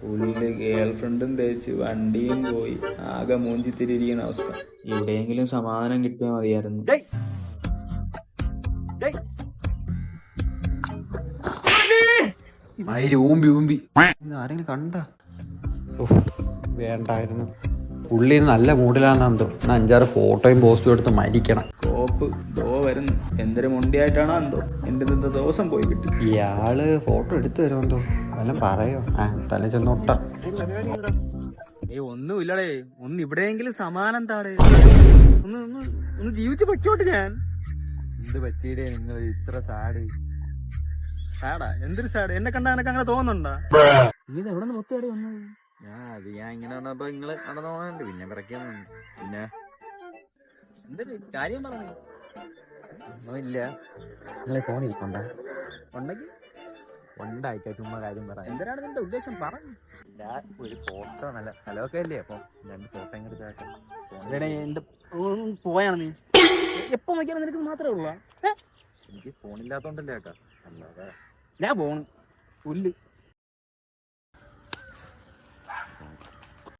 പുല്ല് ഗേൾ ഫ്രണ്ടും തേച്ച് വണ്ടിയും പോയി ആകെ മൂഞ്ചിത്തിരിയിരിക്കുന്ന അവസ്ഥ. എവിടെയെങ്കിലും സമാധാനം കിട്ടിയാൽ മതിയായിരുന്നു. മയിൽ ഊമ്പി ഊമ്പി ആരെങ്കിലും കണ്ട? വേണ്ടായിരുന്നു. പുള്ളി നല്ല എന്തോ അഞ്ചാറ് ഫോട്ടോയും പോസ്റ്റും എടുത്ത് മരിക്കണം. കോപ്പ് ദോ വരുന്നു. എന്തൊരു മുണ്ടിയായിട്ടാണോ എന്തോ എന്റെ ഇന്നത്തെ ദിവസം പോയി കിട്ടി. ഇയാൾ ഫോട്ടോ എടുത്തു തരുമെന്തോ വല്ലതും പറയോ? ആ തല ചെന്നോട്ട ഒന്നും ഒന്നുമില്ലടേ. ഒന്ന് ഇവിടെയെങ്കിലും സമാനം താടേ. ഒന്ന് ഒന്ന് ഒന്ന് ജീവിച്ച് പറ്റോട്ട് ഞാൻ. എന്ത് പറ്റിയിടേ നിങ്ങൾ ഇത്ര സാഡ് സാടാ എന്തൊരു സാഡ് എന്നെ കണ്ടാ എനക്ക് അങ്ങനെ തോന്നുന്നുണ്ടാ? നീ ഇത് എവിടെ നിന്ന് മൊത്തം വന്നത്? ഞാൻ അത് ഞാൻ ഇങ്ങനെ വന്നപ്പോ നിങ്ങൾ നടന്നു പോകുന്നുണ്ട് പിന്നെ പിറക്കുന്നു പിന്നെ? എന്തൊരു കാര്യം പറഞ്ഞു? ഒന്നുമില്ല. നിങ്ങളെ ഫോണിൽ കൊണ്ടാ? ഉണ്ടെങ്കിൽ ഉണ്ടായിട്ടാ ചുമ്മാ കാര്യം പറയാം എന്തിനാണ് നിന്റെ ഉദ്ദേശം? പറഞ്ഞു ഒരു ഫോട്ടോ നല്ല സ്ഥലമൊക്കെ അല്ലേ? അപ്പൊ രണ്ട് ഫോട്ടോ എങ്ങനെ എന്റെ പോയാണ് നീ. എപ്പോ നോക്കിയാലും നിനക്ക് മാത്രമേ ഉള്ളൂ. എനിക്ക് ഫോണില്ലാത്തോണ്ടല്ലേ അല്ലാതെ ഞാൻ പോണു. പുല്ല്.